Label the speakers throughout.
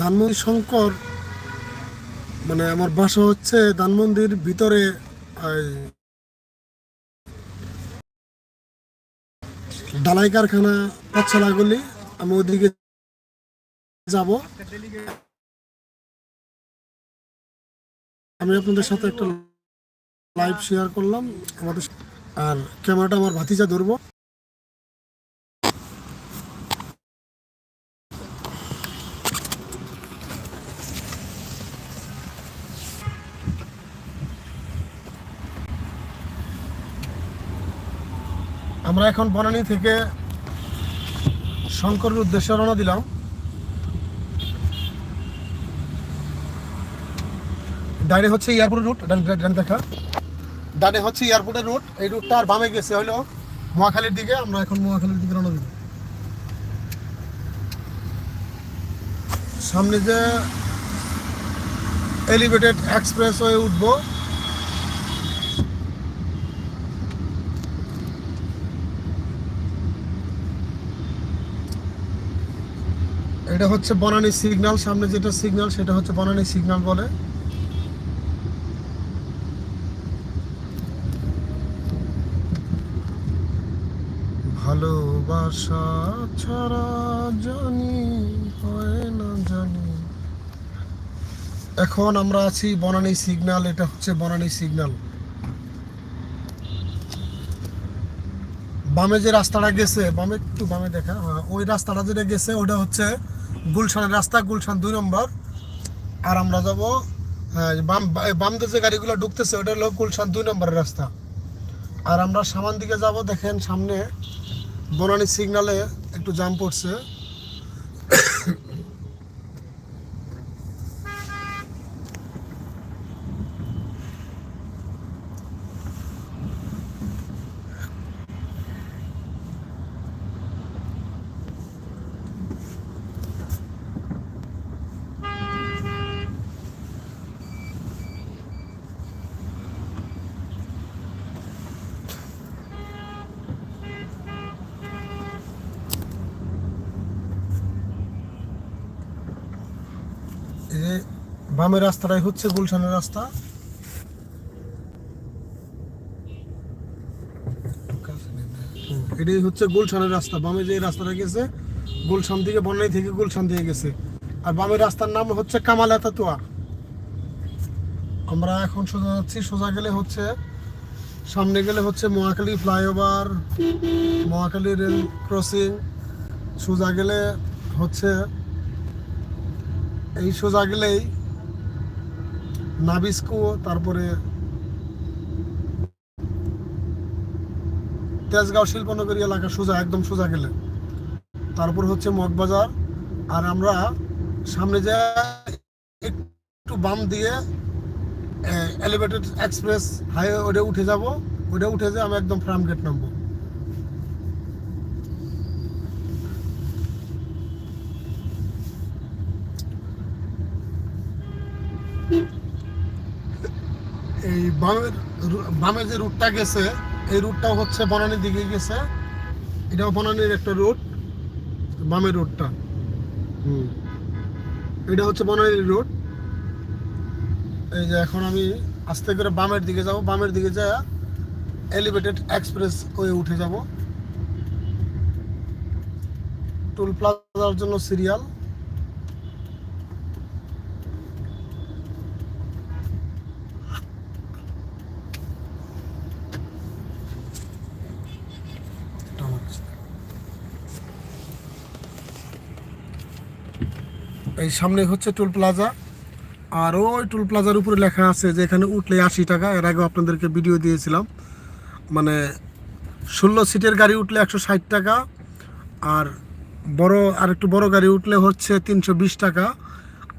Speaker 1: ধানমন্ডি শঙ্কর মানে আমার বাসা হচ্ছে ধানমন্দির ভিতরে ডালাই কারখানা পাঠশালাগুলি আমি ওদিকে যাব। আমি আপনাদের সাথে একটা লাইভ শেয়ার করলাম। আমাদের আর ক্যামেরাটা আমার ভাতিজা ধরবো। আমরা এখন বনানী থেকে শঙ্করের উদ্দেশ্যে রওনা দিলাম। ডানে হচ্ছে এয়ারপোর্টের রুট, ডান দেখা। ডানে হচ্ছে এয়ারপোর্টের রুট, এই রুটটা আর বামে গেছে হলো মহাখালীর দিকে, আমরা এখন মহাখালীর দিকে রওনা দিব সামনে যে এলিভেটেড এক্সপ্রেস ওয়ে উঠবো এটা হচ্ছে বনানী সিগন্যাল সামনে যেটা সিগন্যাল সেটা হচ্ছে বনানী সিগন্যাল বলে। ভালোবাসা ছাড়া জানি হয় না জানি। এখন আমরা আছি বনানী সিগন্যাল এটা হচ্ছে বনানী সিগন্যাল বামে যে রাস্তাটা গেছে বামে একটু বামে দেখা হ্যাঁ, ওই রাস্তাটা যেটা গেছে ওটা হচ্ছে গুলশানের রাস্তা, গুলশান দুই নম্বর। আর আমরা যাব বাম বা- বাম দিকে যে গাড়িগুলো ঢুকতেছে, ওটা হলো গুলশান দুই নম্বরের রাস্তা। আর আমরা সামান দিকে যাব, দেখেন সামনে বনানী সিগনালে একটু জাম পড়ছে এই যে বামের রাস্তাটাই হচ্ছে গুলশানের রাস্তা। এটাই হচ্ছে গুলশানের রাস্তা। বামে যে রাস্তাটা গেছে, গুলশান থেকে বনানী থেকে গুলশান দিয়ে গেছে। আর বামের রাস্তার নাম হচ্ছে কামাল এতাতুয়া। আমরা এখন সোজা যাচ্ছি, সোজা গেলে হচ্ছে, সামনে গেলে হচ্ছে Mohakhali flyover, Mohakhali rail crossing. সোজা গেলে হচ্ছে, এই সোজা গেলেই নাবিস্কো, তারপরে তেজগাঁও শিল্পনগরী এলাকা সোজা, একদম সোজা গেলে। তারপর হচ্ছে মগবাজার। আর আমরা সামনে যে একটু বাম দিয়ে এলিভেটেড এক্সপ্রেস হাইওয়ে ওটা উঠে যাব। ওটা উঠে যে আমি একদম ফার্ম গেট নামবো। বামের বামে যে রুটটা গেছে, এই রুটটাও হচ্ছে বনানীর দিকে গেছে। এটাও বনানীর একটা রুট বামের রুটটা হুম। এটা হচ্ছে বনানীর রুট এই যে এখন আমি আস্তে করে বামের দিকে যাব, বামের দিকে যা এলিভেটেড এক্সপ্রেস ওয়ে উঠে যাব। টোল প্লাজার জন্য সিরিয়াল এই সামনে হচ্ছে টোল প্লাজা। আর ওই টোল প্লাজার উপরে লেখা আছে যে এখানে উঠলে আশি টাকা। এর আগেও আপনাদেরকে ভিডিও দিয়েছিলাম। মানে ষোলো সিটের গাড়ি উঠলে একশো ষাট টাকা, আর বড়, আর একটু বড় গাড়ি উঠলে হচ্ছে তিনশো বিশ টাকা।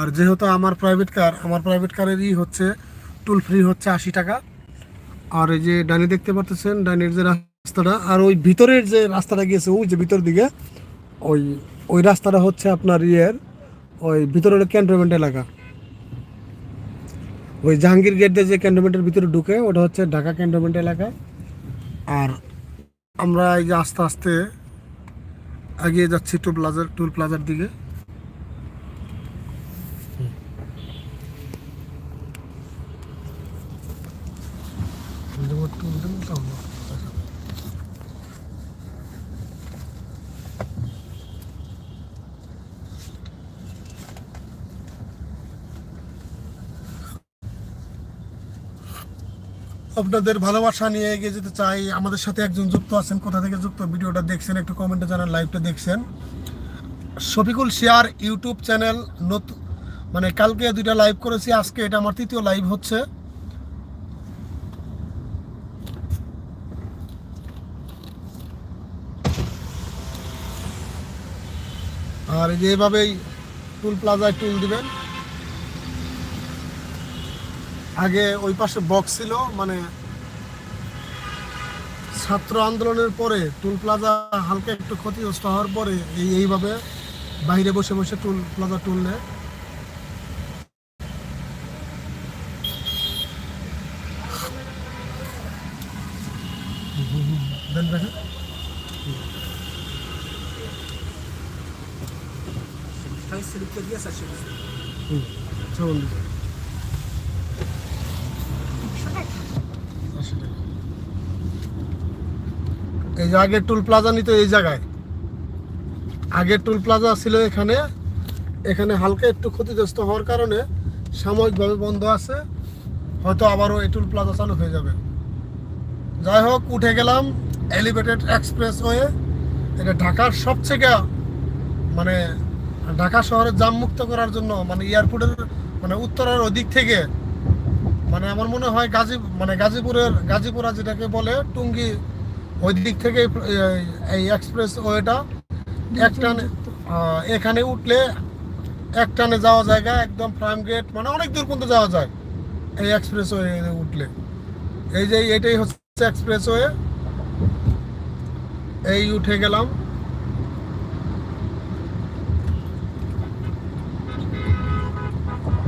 Speaker 1: আর যেহেতু আমার প্রাইভেট কার আমার প্রাইভেট কারেরই হচ্ছে টুল ফ্রি হচ্ছে আশি টাকা। আর এই যে ডাইনি দেখতে পাচ্ছেন ডাইনির যে রাস্তাটা, আর ওই ভিতরের যে রাস্তাটা গিয়েছে, ওই যে ভিতর দিকে, ওই ওই রাস্তাটা হচ্ছে আপনার ইয়ের ওই ভিতরে হলো ক্যান্টনমেন্ট এলাকা। ওই জাহাঙ্গীর গেট দিয়ে যে ক্যান্টনমেন্টের ভিতরে ঢুকে, ওটা হচ্ছে ঢাকা ক্যান্টনমেন্ট এলাকা। আর আমরা এই যে আস্তে আস্তে এগিয়ে যাচ্ছি টু প্লাজার টুল প্লাজার দিকে টুল দিন তো হলো আপনাদের ভালোবাসা নিয়ে এগিয়ে যেতে চাই, আমাদের সাথে একজন যুক্ত আছেন, কোথা থেকে যুক্ত? ভিডিওটা দেখছেন, একটু কমেন্টে জানান লাইভটা দেখছেন। শফিকুল শেয়ার ইউটিউব চ্যানেল নতুন মানে কালকে দুইটা লাইভ করেছি, আজকে এটা আমার তৃতীয় লাইভ হচ্ছে। আর এই যে এভাবেই টুল প্লাজায় টুল দিবেন। আগে ওই পাশে বক্স ছিল মানে ছাত্র আন্দোলনের পরে টুল প্লাজা হালকা একটু ক্ষতিগ্রস্ত হওয়ার পরে এই এইভাবে বাইরে বসে বসে টুল প্লাজা টুল নেয় দেন দেখেন হুম চলুন আশি টাকা। এই যে আগের টুল প্লাজা নিত এই জায়গায়। আগের টুল প্লাজা ছিল এখানে। এখানে হালকা একটু ক্ষতিগ্রস্ত হওয়ার কারণে সাময়িকভাবে বন্ধ আছে। হয়তো আবারও এই টুল প্লাজা চালু হয়ে যাবে। যাই হোক, উঠে গেলাম এলিভেটেড এক্সপ্রেস ওয়ে এটা ঢাকার সবথেকে মানে ঢাকা শহরের জাম মুক্ত করার জন্য মানে এয়ারপোর্টের মানে উত্তরের ওদিক থেকে মানে আমার মনে হয় গাজী মানে গাজীপুরের, গাজীপুরা যেটাকে বলে, টুঙ্গি ওই দিক থেকে, এই- এক্সপ্রেস ওয়েটা, এক টানে এখানে উঠলে এক টানে যাওয়া জায়গা একদম প্রাইম গেট মানে অনেক দূর পর্যন্ত যাওয়া যায় এই এক্সপ্রেস ওয়ে উঠলে। এই যে এটাই হচ্ছে এক্সপ্রেস ওয়ে। এই উঠে গেলাম।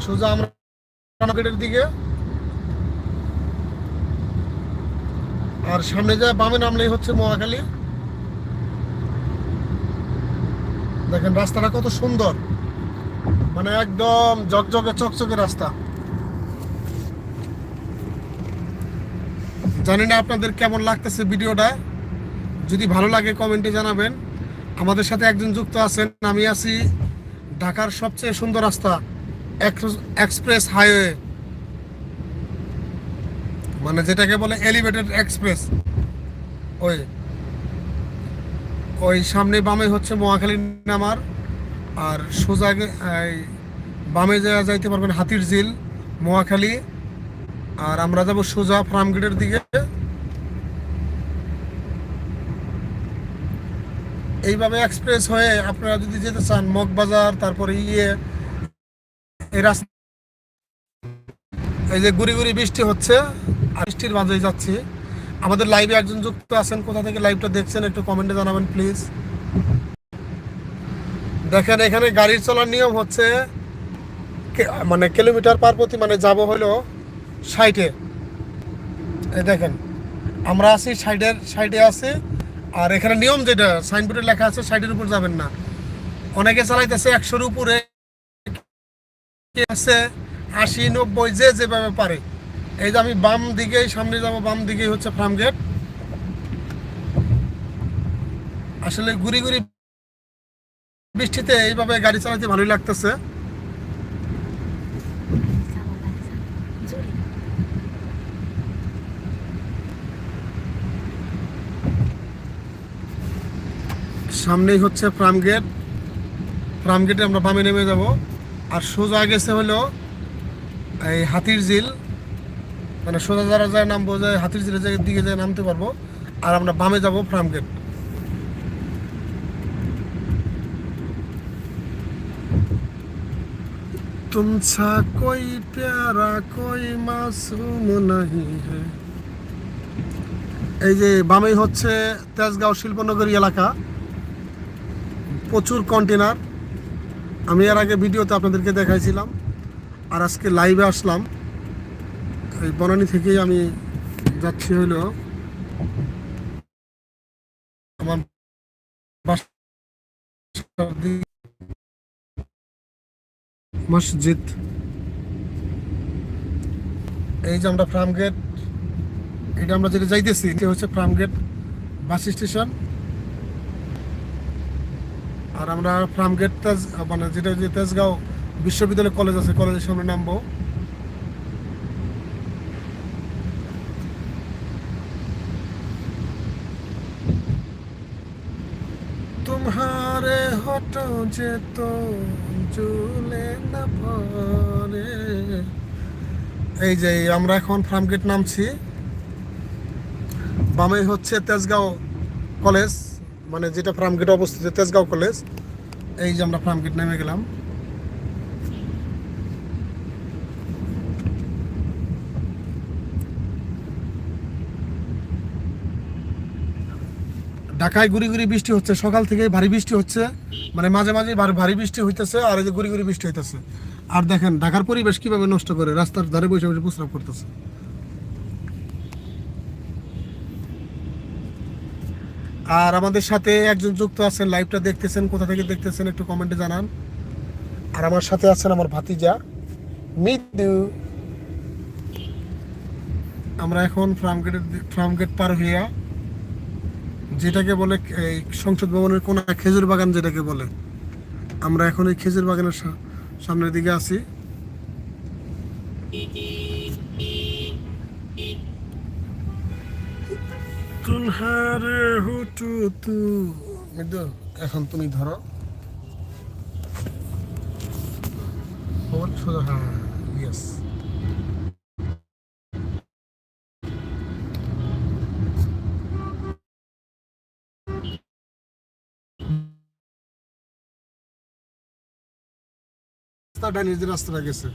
Speaker 1: সোজা আমরা গেটের দিকে। আর সামনে যায় বামে নামলেই হচ্ছে মহাখালী। দেখেন রাস্তাটা কত সুন্দর। মানে একদম জকজকে চকচকে রাস্তা। জানি না আপনাদের কেমন লাগতেছে ভিডিওটা। যদি ভালো লাগে কমেন্টে জানাবেন। আমাদের সাথে একজন যুক্ত আছেন, আমি আছি ঢাকার সবচেয়ে সুন্দর রাস্তা এক্সপ্রেস হাইওয়ে। মানে যেটাকে বলে এলিভেটেড এক্সপ্রেস ওই ওই সামনে বামে হচ্ছে মহাখালী নামার, আর সোজা বামে যাওয়া যাইতে পারবেন হাতির ঝিল, মহাখালী। আর আমরা যাব সোজা ফার্ম ফার্মগেটের দিকে। এইভাবে এক্সপ্রেস হয়ে আপনারা যদি যেতে চান, মগবাজার, তারপরে ইয়ে এই রাস্তা এই যে গুড়ি গুড়ি বৃষ্টি হচ্ছে বৃষ্টির মাঝেই যাচ্ছি। আমাদের লাইভে একজন যুক্ত আছেন, কোথা থেকে লাইভটা দেখছেন একটু কমেন্টে জানাবেন প্লিজ দেখেন, এখানে গাড়ির চলার নিয়ম হচ্ছে মানে কিলোমিটার পার প্রতি মানে যাব হলো সাইটে দেখেন, আমরা আছি সাইডের সাইডে আছে, আর এখানে নিয়ম যেটা সাইনবোর্ডে লেখা আছে সাইডের উপর যাবেন না। অনেকে চালাইতেছে একশোর উপরে আছে, আশি, নব্বই, যে যেভাবে পারে। এই যে আমি বাম দিকেই, সামনে যাব, বাম দিকেই হচ্ছে ফার্ম গেট। আসলে ঘুরি ঘুরি বৃষ্টিতে এইভাবে গাড়ি চালাতে ভালোই লাগতেছে। সামনেই হচ্ছে ফার্ম গেট। ফার্ম গেটে আমরা বামে নেমে যাব। আর সোজা গেছে হলো এই হাতির ঝিল মানে সোজা যারা যায় নামবো যে হাতির ঝিলের জায়গার দিকে যায় নামতে পারবো আর আমরা বামে যাব ফার্ম গেট तुमसा कोई प्यारा कोई मासूम नहीं है এই যে বামেই হচ্ছে তেজগাঁও শিল্পনগরী এলাকা প্রচুর কন্টেনার আমি এর আগে ভিডিওতে আপনাদেরকে দেখাইছিলাম আর আজকে লাইভে আসলাম এই বনানী থেকেই আমি যাচ্ছি হইল আমার মসজিদ। এই যে আমরা ফার্ম গেট, এটা আমরা যেটা যাইতেছি, এটা হচ্ছে ফার্মগেট বাস স্টেশন। আর আমরা ফার্মগেট তেজ মানে যেটা যে তেজগাঁও বিশ্ববিদ্যালয় কলেজ আছে, কলেজের সামনে নামবো। কত যে তো জুলে না পরে এই যে আমরা এখন ফার্মগেট নামছি। বামে হচ্ছে তেজগাঁও কলেজ মানে যেটা ফার্মগেটে অবস্থিত, তেজগাঁও কলেজ। এই যে আমরা ফার্মগেট নেমে গেলাম। ঢাকায় গুড়ি গুড়ি বৃষ্টি হচ্ছে, সকাল থেকে ভারী বৃষ্টি হচ্ছে মানে মাঝে মাঝে ভারী- বৃষ্টি হইতেছে আর এই যে গুড়ি গুড়ি বৃষ্টি হইতেছে। আর দেখেন, ঢাকার পরিবেশ কীভাবে নষ্ট করে, রাস্তার ধারে বসে বসে প্রস্রাব করতেছে। আর আমাদের সাথে একজন যুক্ত আছেন, লাইভটা দেখতেছেন, কোথা থেকে দেখতেছেন একটু কমেন্টে জানান। আর আমার সাথে আছেন আমার ভাতিজা মৃত্যু আমরা এখন ফার্মগেটের ফার্মগেট পার হইয়া যেটাকে বলে এই সংসদ ভবনের কোন খেজুর বাগান যেটাকে বলে। আমরা এখন এই খেজুর বাগানের সামনের দিকে আছি। এখন তুমি ধরো। সোজা হ্যাঁ রাস্তাটা নিজের রাস্তাটা গেছে।